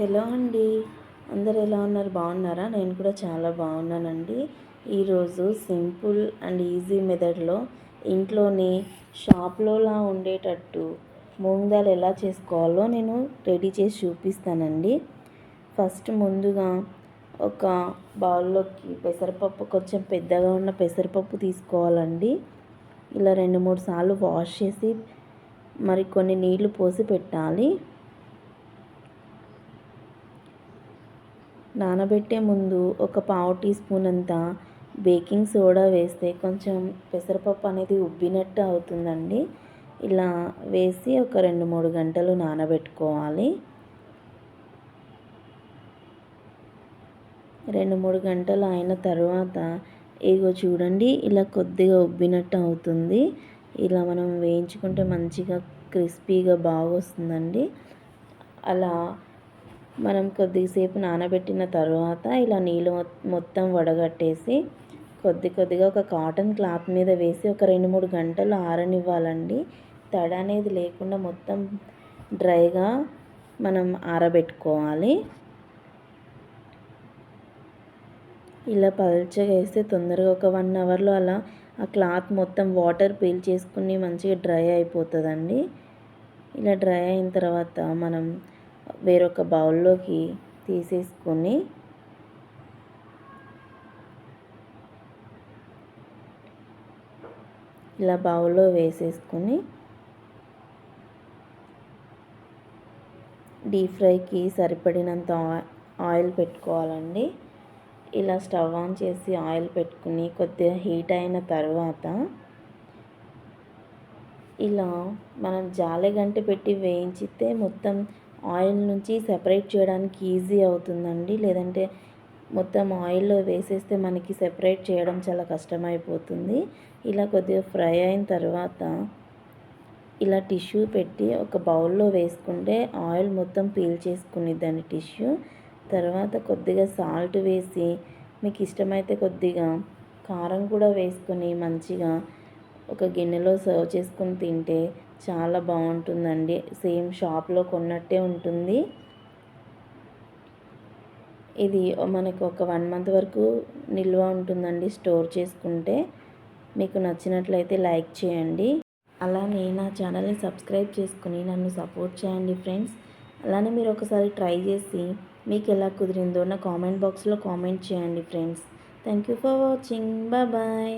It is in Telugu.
హలో అండి. అందరు ఎలా ఉన్నారు? బాగున్నారా? నేను కూడా చాలా బాగున్నానండి. ఈరోజు సింపుల్ అండ్ ఈజీ మెథడ్లో ఇంట్లోనే షాప్లోలా ఉండేటట్టు మూంగ్ ఎలా చేసుకోవాలో నేను రెడీ చేసి చూపిస్తానండి. ఫస్ట్ ముందుగా ఒక బౌల్లోకి పెసరపప్పు కొంచెం పెద్దగా ఉన్న పెసరపప్పు తీసుకోవాలండి. ఇలా రెండు మూడు సార్లు వాష్ చేసి మరి కొన్ని నీళ్ళు పోసి పెట్టాలి. నానబెట్టే ముందు ఒక పావు టీ స్పూన్ అంత బేకింగ్ సోడా వేస్తే కొంచెం పెసరపప్పు అనేది ఉబ్బినట్టు అవుతుందండి. ఇలా వేసి ఒక రెండు మూడు గంటలు నానబెట్టుకోవాలి. రెండు మూడు గంటలు అయిన తర్వాత ఇగో చూడండి ఇలా కొద్దిగా ఉబ్బినట్టు అవుతుంది. ఇలా మనం వేయించుకుంటే మంచిగా క్రిస్పీగా బాగా వస్తుందండి అలా మనం కొద్దిసేపు నానబెట్టిన తర్వాత ఇలా నీళ్ళు మొత్తం వడగట్టేసి కొద్ది కొద్దిగా ఒక కాటన్ క్లాత్ మీద వేసి ఒక రెండు మూడు గంటలు ఆరనివ్వాలండి. తడ అనేది లేకుండా మొత్తం డ్రైగా మనం ఆరబెట్టుకోవాలి. ఇలా పల్చగా వేస్తే తొందరగా ఒక వన్ అవర్లో అలా ఆ క్లాత్ మొత్తం వాటర్ పీల్ చేసుకుని మంచిగా డ్రై అయిపోతుందండి. ఇలా డ్రై అయిన తర్వాత మనం వేరొక బౌల్లోకి తీసేసుకొని ఇలా బౌల్లో వేసేసుకొని డీప్ ఫ్రైకి సరిపడినంత ఆయిల్ పెట్టుకోవాలండి. ఇలా స్టవ్ ఆన్ చేసి ఆయిల్ పెట్టుకుని కొద్దిగా హీట్ అయిన తర్వాత ఇలా మనం జాలి గంట పెట్టి వేయించితే మొత్తం ఆయిల్ నుంచి సెపరేట్ చేయడానికి ఈజీ అవుతుందండి. లేదంటే మొత్తం ఆయిల్లో వేసేస్తే మనకి సెపరేట్ చేయడం చాలా కష్టమైపోతుంది. ఇలా కొద్దిగా ఫ్రై అయిన తర్వాత ఇలా టిష్యూ పెట్టి ఒక బౌల్లో వేసుకుంటే ఆయిల్ మొత్తం పీల్ చేసుకునిద్దండి దాని టిష్యూ. తర్వాత కొద్దిగా సాల్ట్ వేసి మీకు ఇష్టమైతే కొద్దిగా కారం కూడా వేసుకొని మంచిగా ఒక గిన్నెలో సర్వ్ చేసుకొని తింటే చాలా బాగుంటుందండి. సేమ్ షాప్లో కొన్నట్టే ఉంటుంది. ఇది మనకు ఒక వన్ మంత్ వరకు నిల్వ ఉంటుందండి స్టోర్ చేసుకుంటే. మీకు నచ్చినట్లయితే లైక్ చేయండి. అలానే నా ఛానల్ని సబ్స్క్రైబ్ చేసుకుని నన్ను సపోర్ట్ చేయండి ఫ్రెండ్స్. అలానే మీరు ఒకసారి ట్రై చేసి మీకు ఎలా కుదిరిందో నా కామెంట్ బాక్స్లో కామెంట్ చేయండి friends. Thank you for watching. Bye.